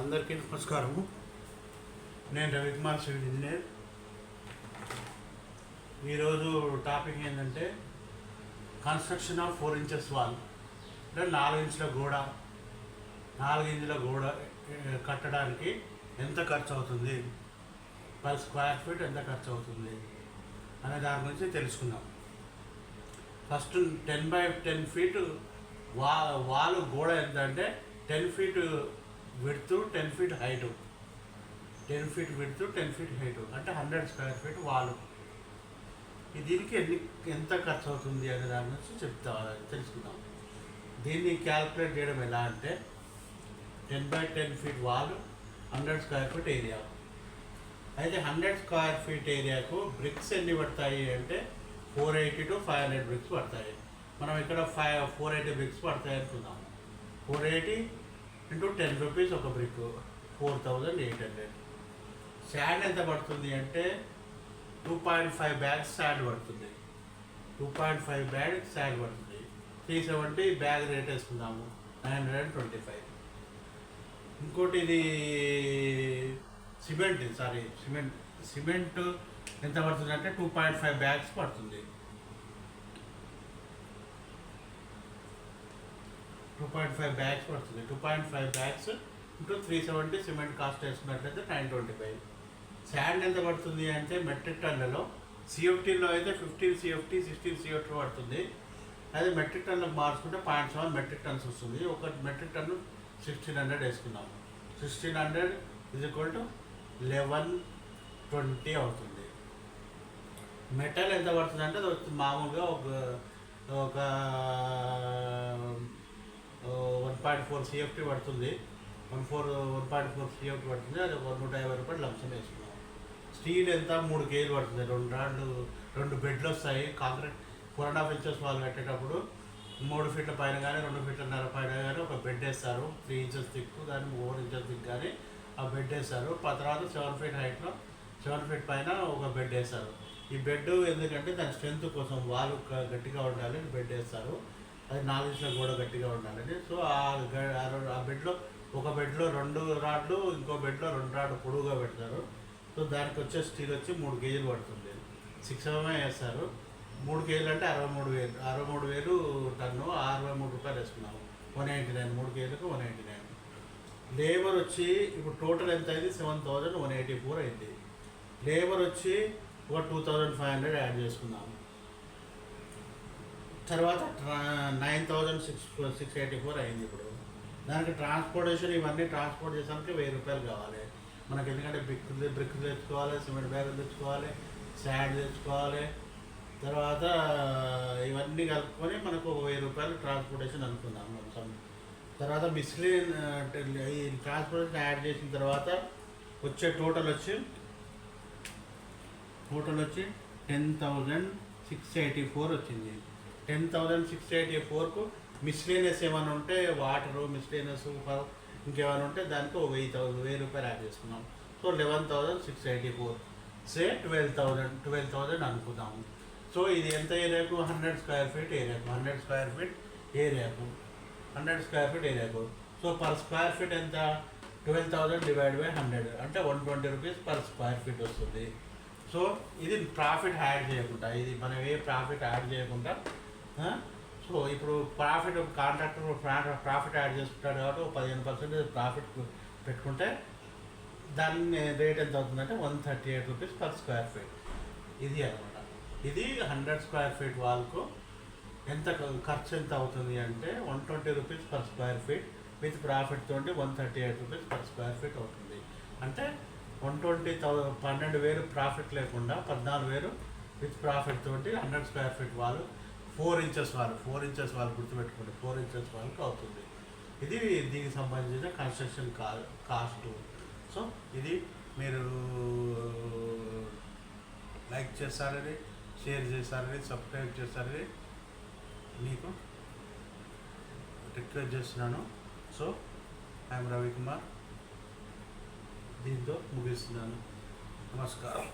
అందరికీ నమస్కారము. నేను రవికుమార్ సివిల్ ఇంజనీర్. ఈరోజు టాపిక్ ఏంటంటే construction of four inches wall అంటే నాలుగు ఇంచుల గోడ నాలుగు ఇంచుల గోడ కట్టడానికి ఎంత ఖర్చు అవుతుంది? పర్ స్క్వేర్ ఫీట్ ఎంత ఖర్చు అవుతుంది? అనే దాని గురించి తెలుసుకుందాం. First ten by ten feet వా వాల్ గోడ ఎంత అంటే ten feet width ten feet height. Ten feet width ten feet height. అంటే హండ్రెడ్ స్క్వేర్ ఫీట్ వాలు. దీనికి ఎన్ని ఎంత ఖర్చు అవుతుంది అనే దాని గురించి చెప్తా తెలుసుకుందాం. దీన్ని క్యాల్కులేట్ చేయడం ఎలా అంటే ten by ten feet wall hundred square feet area. అయితే హండ్రెడ్ స్క్వేర్ ఫీట్ ఏరియాకు బ్రిక్స్ ఎన్ని పడతాయి అంటే four eighty to five hundred bricks పడతాయి. మనం ఇక్కడ ఫైవ్ ఫోర్ ఎయిటీ బ్రిక్స్ పడతాయి అనుకుందాం. Four eighty into ten rupees ఒక brick four thousand eight hundred sand ఎంత పడుతుంది అంటే two point five bags sand పడుతుంది. Two point five bag sand పడుతుంది. త్రీ సెవెంటీ బ్యాగ్ రేట్ వేసుకుందాము nine hundred and twenty five ఇంకోటి ఇది సిమెంట్ సారీ సిమెంట్ సిమెంట్ ఎంత పడుతుంది అంటే టూ పాయింట్ ఫైవ్ బ్యాగ్స్ పడుతుంది. టూ పాయింట్ ఫైవ్ బ్యాగ్స్ పడుతుంది. Two point five bags into three seventy cement cost వేసుకున్నట్లయితే నైన్ ట్వంటీ ఫైవ్ శాండ్ ఎంత పడుతుంది అంటే మెట్రిక్ టన్నులో సిఎఫ్టీలో అయితే ఫిఫ్టీన్ సిఎఫ్టీ సిక్స్టీన్ సిఎఫ్టీ పడుతుంది. అదే మెట్రిక్ టన్నులకు మార్చుకుంటే పాయింట్ సెవెన్ మెట్రిక్ టన్స్ వస్తుంది. ఒక మెట్రిక్ టన్ను సిక్స్టీన్ హండ్రెడ్ వేసుకున్నాం sixteen hundred is equal to eleven twenty అవుతుంది. మెటల్ ఎంత పడుతుంది అంటే మామూలుగా ఒక ఒక పాయింట్ ఫోర్ సిఎఫ్టీ పడుతుంది. One four one point four CFT పడుతుంది. అది ఒక నూట యాభై రూపాయలు లంచం వేసుకున్నాం. స్టీల్ ఎంత? మూడు కేజీలు పడుతుంది. రెండు రాళ్ళు రెండు బెడ్లు వస్తాయి. Concrete four and half inches వాళ్ళు కట్టేటప్పుడు మూడు ఫీట్ల పైన కానీ రెండు ఫీట్లన్నర పైన కానీ ఒక బెడ్ వేస్తారు. త్రీ ఇంచెస్ థిక్ కానీ ఫోర్ ఇంచెస్ థిక్ కానీ ఆ బెడ్ వేస్తారు. ఆ తర్వాత సెవెన్ ఫీట్ హైట్లో సెవెన్ ఫీట్ పైన ఒక బెడ్ వేస్తారు. ఈ బెడ్ ఎందుకంటే దాని స్ట్రెంత్ కోసం వాళ్ళు గట్టిగా ఉండాలి. బెడ్ వేస్తారు. అది నాలుగు ఇంచుల గోడ గట్టిగా ఉండాలని సో ఆ ఆ ఆ బెడ్లో ఒక బెడ్లో రెండు రాడ్లు ఇంకో బెడ్లో రెండు రాడ్లు పొడుగుగా పెడతారు. సో దానికి వచ్చే స్టీల్ వచ్చి మూడు కేజీలు పడుతుంది. సిక్స్ ఎంఎం వేస్తారు మూడు కేజీలు అంటే అరవై మూడు వేలు అరవై మూడు వేలు టన్ను అరవై మూడు రూపాయలు వేసుకున్నాము. వన్ ఎయిటీ నైన్ మూడు కేజీలకు వన్ ఎయిటీ నైన్. లేబర్ వచ్చి ఇప్పుడు టోటల్ ఎంత అయింది? Seven thousand one eighty four అయింది. లేబర్ వచ్చి ఒక two thousand five hundred add చేసుకున్నాము. తర్వాత nine thousand six six eighty four అయింది ఇప్పుడు. దానికి ట్రాన్స్పోర్టేషన్ ఇవన్నీ ట్రాన్స్పోర్ట్ చేసానికి వెయ్యి రూపాయలు కావాలి. మనకి ఎందుకంటే బ్రిక్ బ్రిక్ తెచ్చుకోవాలి సిమెంట్ బ్యాగులు తెచ్చుకోవాలి శాండ్ తెచ్చుకోవాలి. తర్వాత ఇవన్నీ కలుపుకొని మనకు ఒక వెయ్యి రూపాయలు ట్రాన్స్పోర్టేషన్ అనుకుందాం మొత్తం తర్వాత మిస్లీన్ ఈ ట్రాన్స్పోర్టేషన్ యాడ్ చేసిన తర్వాత వచ్చే టోటల్ వచ్చి టోటల్ వచ్చి ten thousand six eighty four వచ్చింది. టెన్ థౌజండ్ సిక్స్ ఎయిటీ ఫోర్కు మిస్లేనియస్ ఏమైనా ఉంటే వాటరు మిస్లేనియస్ ఇంకేమైనా ఉంటే దానికి ఒక వెయ్యి థౌసండ్ వెయ్యి రూపాయలు యాడ్ చేసుకున్నాం so eleven thousand six eighty four. Say twelve thousand twelve thousand అనుకుందాము సో ఇది ఎంత ఏరియాకు? హండ్రెడ్ స్క్వేర్ ఫీట్ ఏరియాకు. హండ్రెడ్ స్క్వేర్ ఫీట్ ఏరియాకు. హండ్రెడ్ స్క్వేర్ ఫీట్ ఏరియాకు. సో పర్ స్క్వేర్ ఫీట్ ఎంత? Twelve thousand divide by hundred. అంటే one twenty rupees per square feet వస్తుంది. సో ఇది ప్రాఫిట్ యాడ్ చేయకుండా ఇది మనం ఏ ప్రాఫిట్ యాడ్ చేయకుండా సో ఇప్పుడు ప్రాఫిట్ కాంట్రాక్టర్ ప్రాఫిట్ యాడ్ చేసుకుంటాడు కాబట్టి ఒక పదిహేను పర్సెంట్ ప్రాఫిట్ పెట్టుకుంటే దాన్ని రేట్ ఎంత అవుతుందంటే one thirty eight rupees per square feet ఇది అనమాట. ఇది హండ్రెడ్ స్క్వేర్ ఫీట్ వాళ్ళకు ఎంత ఖర్చు ఎంత అవుతుంది అంటే one twenty rupees per square feet with profit తోటి one thirty eight rupees per square feet అవుతుంది. అంటే వన్ ట్వంటీ థౌ పన్నెండు వేలు ప్రాఫిట్ లేకుండా పద్నాలుగు వేలు విత్ ప్రాఫిట్ తోటి హండ్రెడ్ స్క్వేర్ ఫీట్ వాళ్ళు ఫోర్ ఇంచెస్ వాళ్ళు ఫోర్ ఇంచెస్ వాళ్ళు గుర్తుపెట్టుకోండి ఫోర్ ఇంచెస్ వాళ్ళకి అవుతుంది. ఇది దీనికి సంబంధించిన కన్స్ట్రక్షన్ కా కాస్ట్. సో ఇది మీరు లైక్ చేస్తారని షేర్ చేస్తారని సబ్స్క్రైబ్ చేస్తారని మీకు రిక్వెస్ట్ చేస్తున్నాను. So I'm Ravikumar. దీంతో ముగిస్తున్నాను. నమస్కారం.